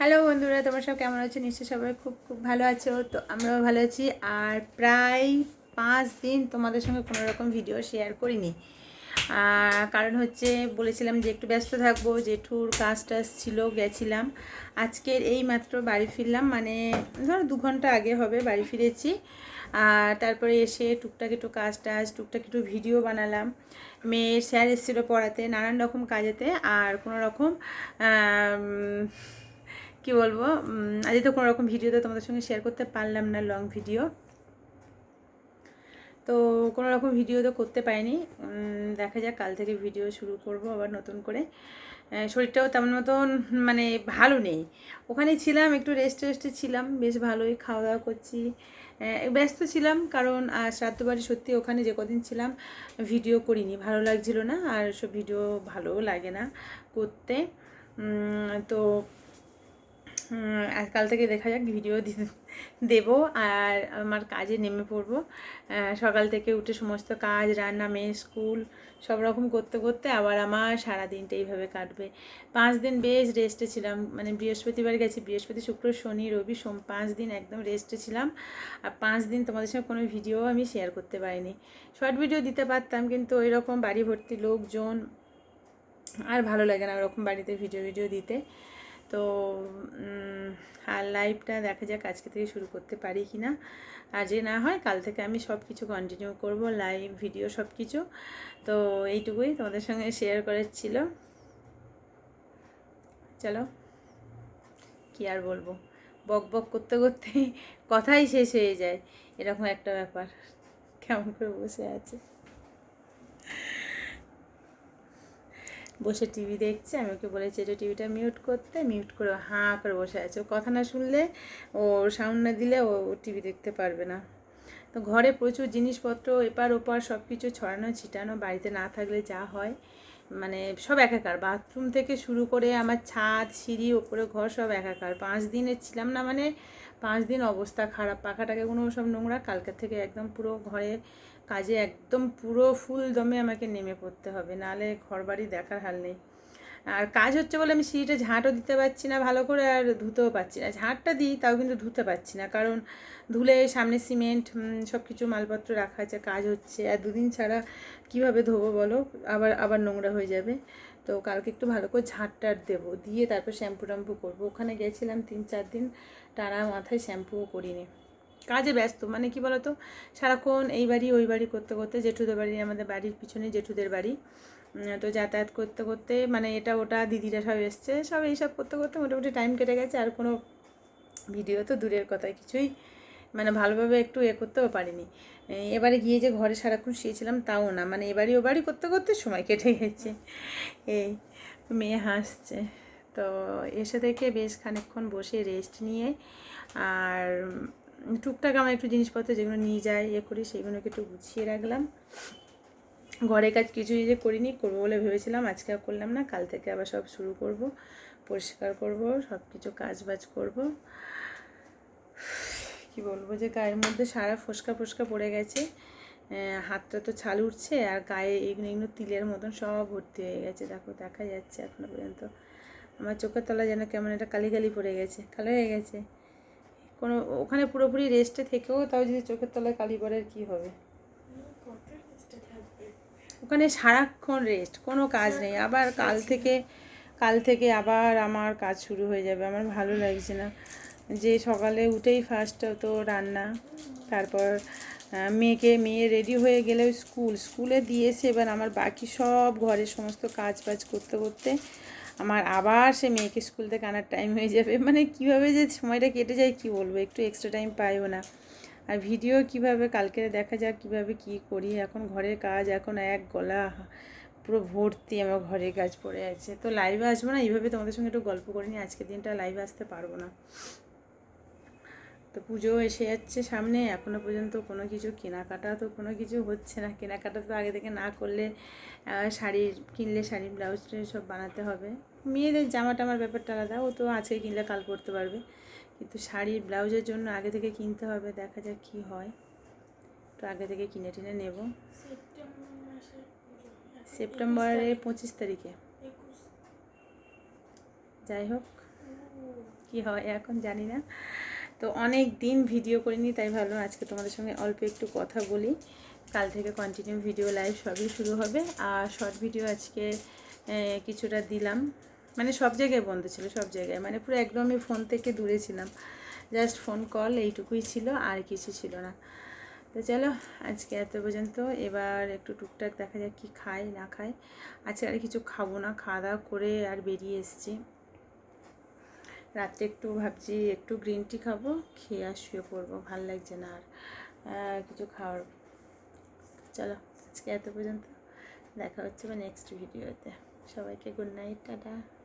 Hello বন্ধুরা, তোমরা সব কেমন আছো? নিশ্চয়ই সবাই খুব খুব ভালো আছো। তো আমরাও ভালো আছি। আর প্রায় পাঁচ দিন তোমাদের সঙ্গে কোনো রকম ভিডিও শেয়ার করিনি। কারণ হচ্ছে বলেছিলাম যে একটু ব্যস্ত থাকব, জেঠুর কাজ টাজ ছিল, গেছিলাম। আজকের এই মাত্র বাড়ি ফিরলাম মানে ধরো দু ঘণ্টা আগে হবে বাড়ি ফিরেছি। আর তারপরে এসে টুকটাক একটু কাজ টাজ, টুকটাক একটু ভিডিও বানালাম। মেয়ের স্যার এসেছিল পড়াতে, নানান রকম কাজেতে। আর কোনো রকম কি বলব? আজকে তো কোনো রকম ভিডিও তো তোমাদের সঙ্গে শেয়ার করতে পারলাম না লং ভিডিও তো কোনো রকম ভিডিও তো করতে পারিনি। দেখা যাক, কাল থেকে ভিডিও শুরু করব আবার নতুন করে। শরীরটাও তেমন মতন মানে ভালো নেই। ওখানে ছিলাম, একটু রেস্ট রেস্টে ছিলাম, বেশ ভালোই খাওয়া দাওয়া করছি। ব্যস্ত ছিলাম, কারণ আর শ্রাদ্ধ বাড়ি সত্যি ওখানে যে কদিন ছিলাম ভিডিও করিনি। ভালো লাগছিল না, আর সব ভিডিও ভালোও লাগে না করতে। তো কাল থেকে দেখা যাক, ভিডিও দেবো আর আমার কাজে নেমে পড়ব। সকাল থেকে উঠে সমস্ত কাজ, রান্না, মেয়ে, স্কুল, সব রকম করতে করতে আবার আমার সারা দিনটা এইভাবে কাটবে। পাঁচ দিন বেশ রেস্টে ছিলাম মানে বৃহস্পতিবার গেছি, বৃহস্পতি, শুক্র, শনি, রবি, সোম, পাঁচ দিন একদম রেস্টে ছিলাম। আর পাঁচ দিন তোমাদের সঙ্গে কোনো ভিডিও আমি শেয়ার করতে পারিনি। শর্ট ভিডিও দিতে পারতাম, কিন্তু ওই রকম বাড়ি ভর্তি লোকজন, আর ভালো লাগে না ওরকম বাড়িতে ভিডিও ভিডিও দিতে। তো আর লাইভটা দেখা যাক আজকে থেকে শুরু করতে পারি কি না। আর যে না হয়, কাল থেকে আমি সব কিছু কন্টিনিউ করব লাইভ ভিডিও সব কিছু তো, এইটুকুই তোমাদের সঙ্গে শেয়ার করার ছিল চলো, কি আর বলব? বক বক করতে করতে কথাই শেষ হয়ে যায়। এরকম একটা ব্যাপার। কেমন করে বসে আছে? বসে টিভি দেখছে, আমি ওকে বলেছি, এটা টিভিটা মিউট করতে মিউট করে হাঁ করে বসে আছে। ও কথা না শুনলে ও সাউন্ড না দিলে ও টিভি দেখতে পারবে না। তো ঘরে প্রচুর জিনিসপত্র, এপার ওপার সব কিছু ছড়ানো, ছিটানো, বাড়িতে না থাকলে যা হয় মানে সব একাকার। বাথরুম থেকে শুরু করে আমার ছাদ, সিঁড়ি, ওপরে ঘর সব একাকার। পাঁচ দিনের ছিলাম না মানে পাঁচ দিন অবস্থা খারাপ। পাখাটাকে কোনো সব নোংরা, কালকের থেকে একদম পুরো ঘরে কাজে একদম পুরো ফুল দমে আমাকে নেমে পড়তে হবে। নাহলে ঘর বাড়ি দেখার হাল নেই। আর কাজ হচ্ছে বলে আমি সিঁড়িটা ঝাঁটও দিতে পারছি না ভালো করে আর ধুতেও পারছি না। ঝাঁটটা দিই, তাও কিন্তু ধুতে পারছি না। কারণ ধুলে সামনে সিমেন্ট সব কিছু মালপত্র রাখা আছে, কাজ হচ্ছে। আর দুদিন ছাড়া কীভাবে ধোবো বলো? আবার আবার নোংরা হয়ে যাবে। তো কালকে একটু ভালো করে ঝাঁটটার দেবো। দিয়ে তারপর শ্যাম্পু ট্যাম্পু করব। ওখানে গেছিলাম তিন চার দিন, টানা মাথায় শ্যাম্পুও করিনি। কাজে ব্যস্ত। মানে কি বলতো? সারাক্ষণ এই বাড়ি, ওই বাড়ি করতে করতে জেঠুদের বাড়ি, আমাদের বাড়ির পিছনে জেঠুদের বাড়ি। তো যাতায়াত করতে করতে মানে এটা ওটা, দিদিরা সব এসছে। সব এইসব করতে করতে মোটামুটি টাইম কেটে গেছে। আর কোনো ভিডিও তো দূরের কথা কিছুই মানে ভালোভাবে একটু এ করতেও পারিনি। এবারে গিয়ে যে ঘরে সারাক্ষণ শুয়েছিলাম তাও না। মানে এবারই ও বাড়ি করতে করতে সময় কেটে গেছে। এই মেয়ে হাসছে। তো এসে থেকে বেশ খানিকক্ষণ বসে রেস্ট নিয়ে, আর টুকটাক আমার একটু জিনিসপত্র যেগুলো নিয়ে যায় ইয়ে করি সেগুলোকে একটু গুছিয়ে রাখলাম। ঘরের কাজ কিছুই যে করিনি, করব বলে ভেবেছিলাম, আজকে আর করলাম না, কাল থেকে আবার সব শুরু করব, পরিষ্কার করব সব কিছু কাজ বাজ করব। কি বলব যে গায়ের মধ্যে সারা ফোসকা ফোসকা পড়ে গেছে। হাতটা তো ছাল উঠছে, আর গায়ে এগুলো এগুলো তিলের মতন সব ভর্তি হয়ে গেছে। দেখো, দেখা যাচ্ছে এখনও পর্যন্ত। আমার চোখের তলায় যেন কেমন একটা কালি কালি পড়ে গেছে, কালো হয়ে গেছে। কোনো, ওখানে পুরোপুরি রেস্টে থেকেও তাও যদি চোখের তলায় কালি পড়ে কী হবে? ওখানে সারাক্ষণ রেস্ট কোনো কাজ নেই। আবার কাল থেকে কাল থেকে আবার আমার কাজ শুরু হয়ে যাবে। আমার ভালো লাগছে না। যে সকালে উঠেই ফার্স্ট তো রান্না, তারপর মেয়েকে, মেয়ে রেডি হয়ে গেলে স্কুল স্কুলে দিয়েছে। এবার আমার বাকি সব ঘরের সমস্ত কাজ বাজ করতে করতে আমার আবার সে মেয়েকে স্কুল থেকে আনার টাইম হয়ে যাবে। মানে কীভাবে যে সময়টা কেটে যায় কি বলব? একটু এক্সট্রা টাইম পাইও না। আর ভিডিও কীভাবে কালকে দেখা যাক, কীভাবে কি করি? এখন ঘরের কাজ, এখন এক গলা, পুরো ভর্তি আমার ঘরের কাজ পড়ে আছে। তো লাইভে আসব না? এইভাবে তোমাদের সঙ্গে একটু গল্প করে নিয়ে আজকের দিনটা লাইভে আসতে পারব না। তো পুজো এসে যাচ্ছে সামনে এখনও পর্যন্ত কোনো কিছু কেনাকাটা তো কোনো কিছু হচ্ছে না। কেনাকাটা তো আগে থেকে না করলে শাড়ি কিনলে শাড়ি ব্লাউজ সব বানাতে হবে। মেয়েদের জামা টামার ব্যাপারটা আলাদা ও তো আজকে কিনলে কাল পরতে পারবে। কিন্তু শাড়ি ব্লাউজের জন্য আগে থেকে কিনতে হবে দেখা যাক কী হয়। তো আগে থেকে কিনে টিনে নেব। সেপ্টেম্বর সেপ্টেম্বরের পঁচিশ তারিখে। যাই হোক কি হয় এখন জানি না। তো অনেক দিন ভিডিও করিনি, তাই ভাবলাম আজকে তোমাদের সঙ্গে অল্প একটু কথা বলি। কাল থেকে কন্টিনিউ ভিডিও লাইভ সবই শুরু হবে। আর শর্ট ভিডিও আজকে কিছুটা দিলাম। মানে সব জায়গায় বন্ধ ছিল, সব জায়গায়। মানে পুরো একদমই ফোন থেকে দূরে ছিলাম। জাস্ট ফোন কল এইটুকুই ছিল, আর কিছু ছিল না। তো চলো, আজকে এত পর্যন্ত। এবার একটু টুকটাক দেখা যাক কি খাই, না খাই। আজকে আর কিছু খাব না, খাওয়া দাওয়া করে আর বেরিয়ে এসেছি। রাত্রে একটু ভাবছি, একটু গ্রিন টি খাব, খেয়ে আর শুয়ে পড়ব, ভালো লাগছে না আর কিছু খাওয়ার। চলো, আজকে এত পর্যন্ত। দেখা হচ্ছে বা নেক্সট ভিডিওতে সবাইকে গুড নাইট টাটা।